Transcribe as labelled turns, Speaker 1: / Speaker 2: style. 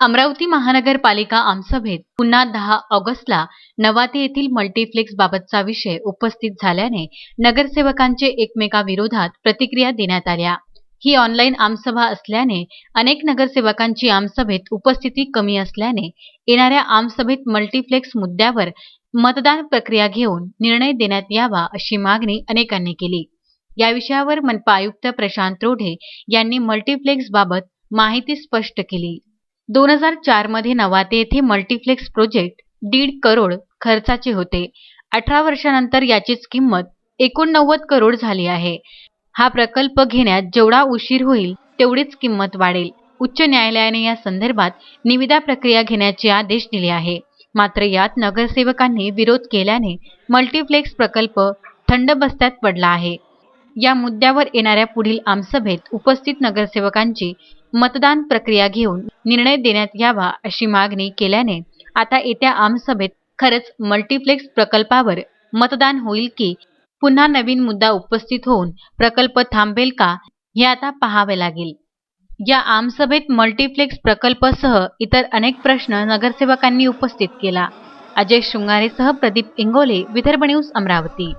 Speaker 1: अमरावती महानगरपालिका आमसभेत पुन्हा दहा ऑगस्टला नवाते येथील मल्टीप्लेक्स बाबतचा विषय उपस्थित झाल्याने नगरसेवकांचे एकमेकाविरोधात प्रतिक्रिया देण्यात आल्या. ही ऑनलाईन आमसभा असल्याने अनेक नगरसेवकांची आमसभेत उपस्थिती कमी असल्याने येणाऱ्या आमसभेत मल्टीप्लेक्स मुद्द्यावर मतदान प्रक्रिया घेऊन निर्णय देण्यात यावा अशी मागणी अनेकांनी केली. या विषयावर मनपा आयुक्त प्रशांत रोढे यांनी मल्टीप्लेक्स बाबत माहिती स्पष्ट केली. दोन हजार चारमध्ये नवाते येथे मल्टीप्लेक्स प्रोजेक्ट दीड करोड खर्चाचे होते. अठरा वर्षानंतर याचीच किंमत एकोणनव्वद करोड झाली आहे. हा प्रकल्प घेण्यात जेवढा उशीर होईल तेवढीच किंमत वाढेल. उच्च न्यायालयाने या संदर्भात निविदा प्रक्रिया घेण्याचे आदेश दिले आहे. मात्र यात नगरसेवकांनी विरोध केल्याने मल्टीप्लेक्स प्रकल्प थंड बस्त्यात पडला आहे. या मुद्द्यावर येणाऱ्या पुढील आमसभेत उपस्थित नगरसेवकांची मतदान प्रक्रिया घेऊन निर्णय देण्यात यावा अशी मागणी केल्याने आता येत्या आमसभेत खरंच मल्टीप्लेक्स प्रकल्पावर मतदान होईल की पुन्हा नवीन मुद्दा उपस्थित होऊन प्रकल्प थांबेल का हे आता पाहावे लागेल. या आमसभेत मल्टीप्लेक्स प्रकल्पसह इतर अनेक प्रश्न नगरसेवकांनी उपस्थित केला. अजय शृंगारेसह प्रदीप इंगोले विदर्भ न्यूज अमरावती.